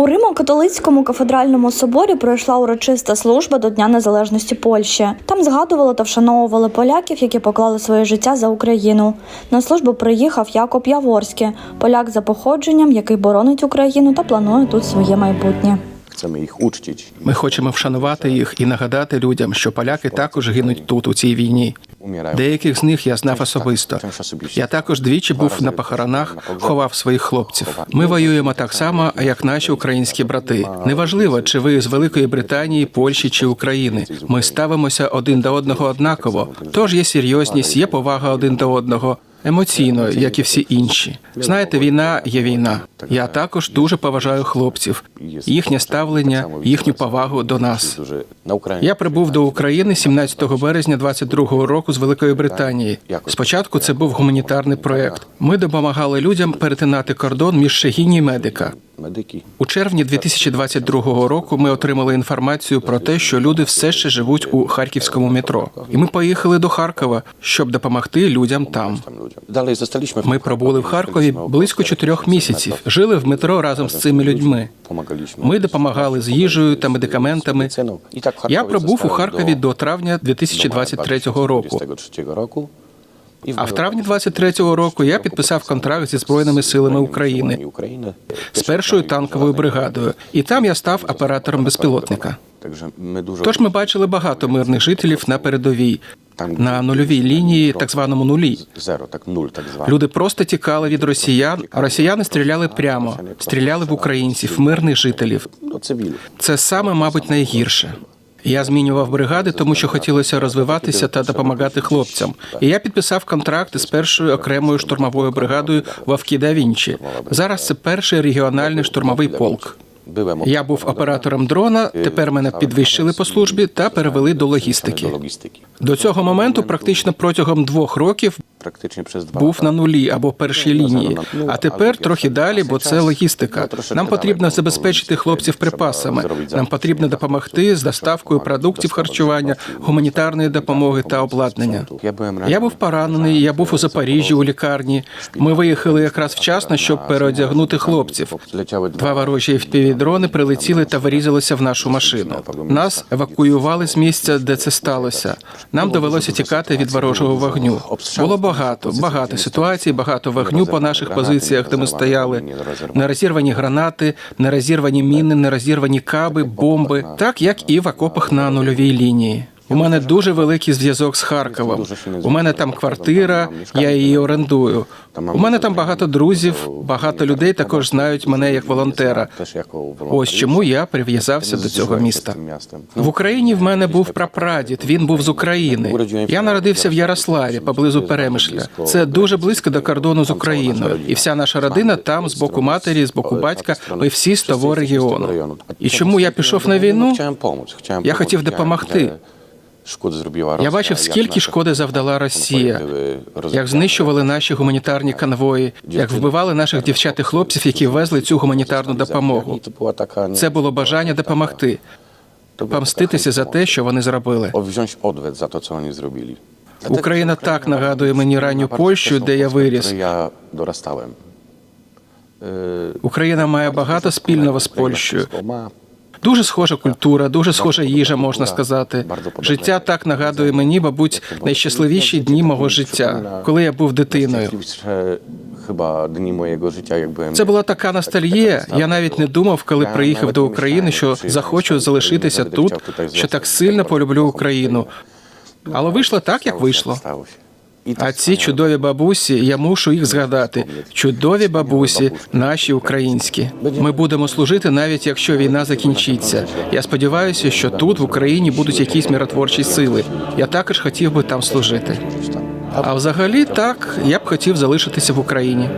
У Римо-католицькому кафедральному соборі пройшла урочиста служба до Дня Незалежності Польщі. Там згадували та вшановували поляків, які поклали своє життя за Україну. На службу приїхав Якоб Яворський, поляк за походженням, який боронить Україну та планує тут своє майбутнє. Ми хочемо вшанувати їх і нагадати людям, що поляки також гинуть тут у цій війні. Деяких з них я знав особисто. Я також двічі був на похоронах, ховав своїх хлопців. Ми воюємо так само, як наші українські брати. Неважливо, чи ви з Великої Британії, Польщі чи України. Ми ставимося один до одного однаково. Тож є серйозність, є повага один до одного. Емоційно, як і всі інші. Знаєте, війна є війна. Я також дуже поважаю хлопців, їхнє ставлення, їхню повагу до нас. Я прибув до України 17 березня 22-го року з Великої Британії. Спочатку це був гуманітарний проект. Ми допомагали людям перетинати кордон між Шегіні і Медика. У червні 2022 року ми отримали інформацію про те, що люди все ще живуть у харківському метро, і ми поїхали до Харкова, щоб допомогти людям там. Ми пробули в Харкові близько чотирьох місяців. Жили в метро разом з цими людьми. Ми допомагали з їжею та медикаментами. Я пробув у Харкові до травня do 2023 року. 2023 roku. А в травні 23-го року я підписав контракт зі збройними силами України з першою танковою бригадою, і там я став оператором безпілотника. Тож ми бачили багато мирних жителів на передовій, на нульовій лінії, так званому нулі. tak nul, tak zwany. Люди просто тікали від росіян, а росіяни стріляли прямо, стріляли в українців, мирних жителів. Do. Це саме, мабуть, найгірше. Я змінював бригади, тому що хотілося розвиватися та допомагати хлопцям. І я підписав контракти з першою окремою штурмовою бригадою в Авкіда Вінчі. Зараз це перший регіональний штурмовий полк. Я був оператором дрона. Тепер мене підвищили по службі та перевели до логістики. До цього моменту, практично протягом двох років, Praktycznie przez dwa був на нулі або першій лінії. А тепер трохи далі, бо це логістика. Нам потрібно забезпечити хлопців припасами. Нам потрібно допомогти з доставкою продуктів харчування, гуманітарної допомоги та обладнання. Я був поранений, я був у Запоріжжі у лікарні. Ми виїхали якраз вчасно, щоб переодягнути хлопців. Два ворожі FPV-дрони прилетіли та вирізалися в нашу машину. Нас евакуювали з місця, де це сталося. Нам довелося тікати від ворожого вогню. Було багато, багато ситуацій, багато вогню по наших позиціях, де ми стояли. Нерозірвані гранати, нерозірвані міни, нерозірвані каби, бомби, так як і в окопах на нульовій лінії. У мене дуже великий зв'язок з Харковом. У мене там квартира, я її орендую. У мене там багато друзів, багато людей також знають мене як волонтера. Ось чому я прив'язався до цього міста. В Україні в мене був прапрадід. Він був з України. Я народився в Ярославі, поблизу Перемишля. Це дуже близько до кордону з Україною. І вся наша родина там, з боку матері, з боку батька. Ми всі з того регіону. І чому я пішов на війну? Я хотів допомогти. Szkód zrobiła Rosja, Я бачив, скільки шкоди завдала Росія, як знищували наші гуманітарні конвої, як вбивали наших дівчат і хлопців, які везли цю гуманітарну допомогу. Це було бажання допомогти, помститися за те, що вони зробили. Odwet za to, co oni. Україна так нагадує мені ранню Польщу, де я виріс. Я dorastałem. Україна має багато спільного з Польщею. Дуже схожа культура, дуже схожа їжа, можна сказати. Життя так нагадує мені, мабуть, найщасливіші дні мого життя, коли я був дитиною. dni mojego życia, jak byłem Це була така ностальгія. Я навіть не думав, коли приїхав до України, що захочу залишитися тут, що так сильно полюблю Україну. Але вийшло так, як вийшло. А ці чудові бабусі, я мушу їх згадати. Чудові бабусі, наші українські. Ми будемо служити, навіть якщо війна закінчиться. Я сподіваюся, що тут в Україні будуть якісь миротворчі сили. Я також хотів би там служити. А взагалі, так я б хотів залишитися в Україні.